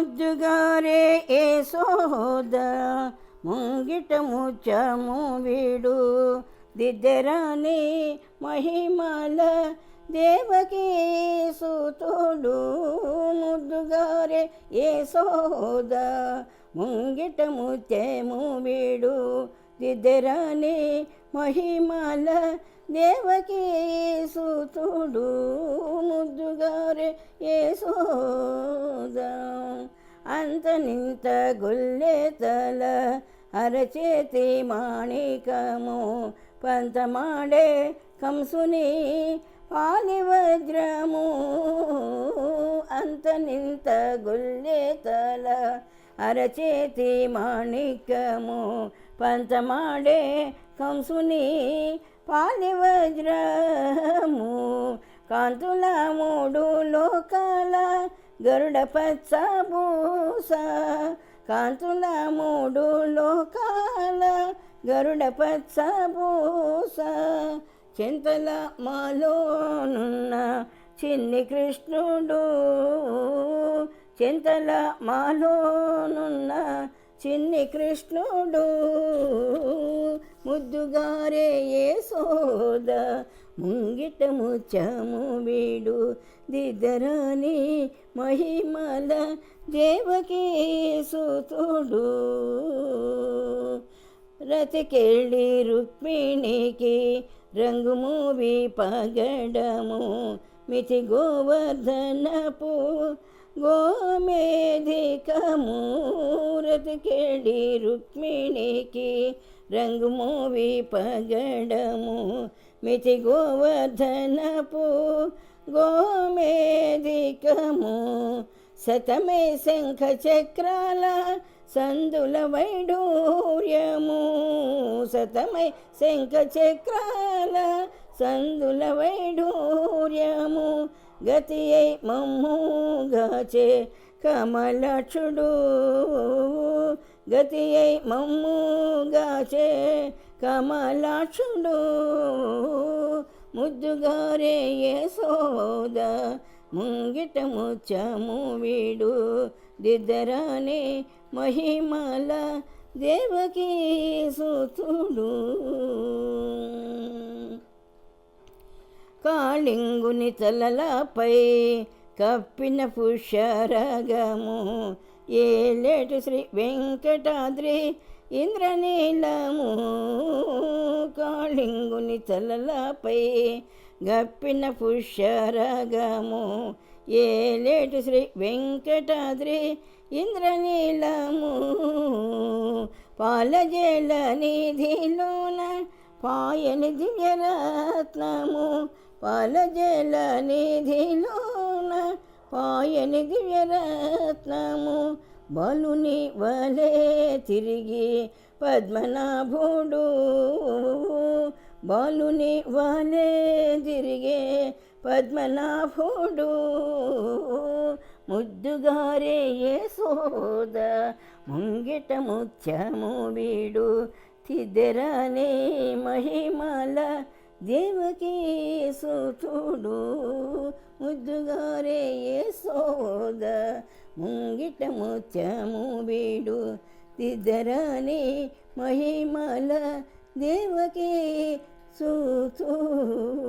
ముద్దుగారే ఏ సోద? ముంగిట ముచ్చము వీడు. దిద్దరాని మహిమల దేవకి సుతుడు. ముద్దుగారే ఏ సోద? ముంగిట ముత్యము వీడు. దిద్దరాని మహిమల దేవకి సుతుడు. ముద్దుగారే ఏ సోద? అంత నింత గుల్లెతల అరచేతి మాణికము పంతమాడే కంసుని పాలివజ్రము. అంత నింత గుల్లెతల అరచేతి మాణికము పంతమాడే కంసుని పాలివజ్రము. కాంతుల మూడు లోకా గరుడ పచ్చ భూస కాంతుల మూడు లోకాల. గరుడ పచ్చ భూస చింతల మాలోనున్న చిన్ని కృష్ణుడు. చింతల మాలోనున్న చిన్ని కృష్ణుడు. ముద్దుగారే ఏ సోద ముంగిట ముచ్చము వీడు దిద్దరాని మహిమల దేవకేసుతుడు రతికెళ్ళి రుక్మిణికి రంగు మూవి పగడము మితి గోవర్ధనపు గోమేధికము. రతికెళ్ళి రుక్మిణికి రంగు మూవి పగడము మితి గోవర్ధనపు గోమేధికము శతమే శంఖ చక్రాల సందుల వైడూర్యము శతమై శంఖ చక్రాల సందుల వైడూర్యము గతి అయి మమ్ముగాచే కమలక్షుడు గతి అయి మమ్ముగాచే కమలాక్షుడు ముద్దుగారే యశోద ముంగిట ముచ్చము వీడు దిద్దరానే మహిమల దేవకీ సుతుడు. కాళింగుని తలలపై కప్పిన పుష్యరగము ఏలేటు శ్రీ వెంకటాద్రి ఇంద్రనీలము. కాళింగుని తలలపై గప్పిన పుష్యరగము ఏలేటు శ్రీ వెంకటాద్రి ఇంద్రనీలము. పాలజల నిధిలోన పాయని దివ్యరత్నము. పాలజలనిధిలోన పాయని దివ్యరత్నము బలుని వలే తిరిగి పద్మనాభుడు. బలుని వలే తిరిగే పద్మనాభుడు. ముద్దుగారే సోద ముంగిట ముత్యము వీడు. తిద్దరానే మహిమల దేవకీ సుతుడు ముద్దుగారే సోద ముంగిట ముత్యము వీడు. తిద్దరని మహిమల దేవకీ సుతుడు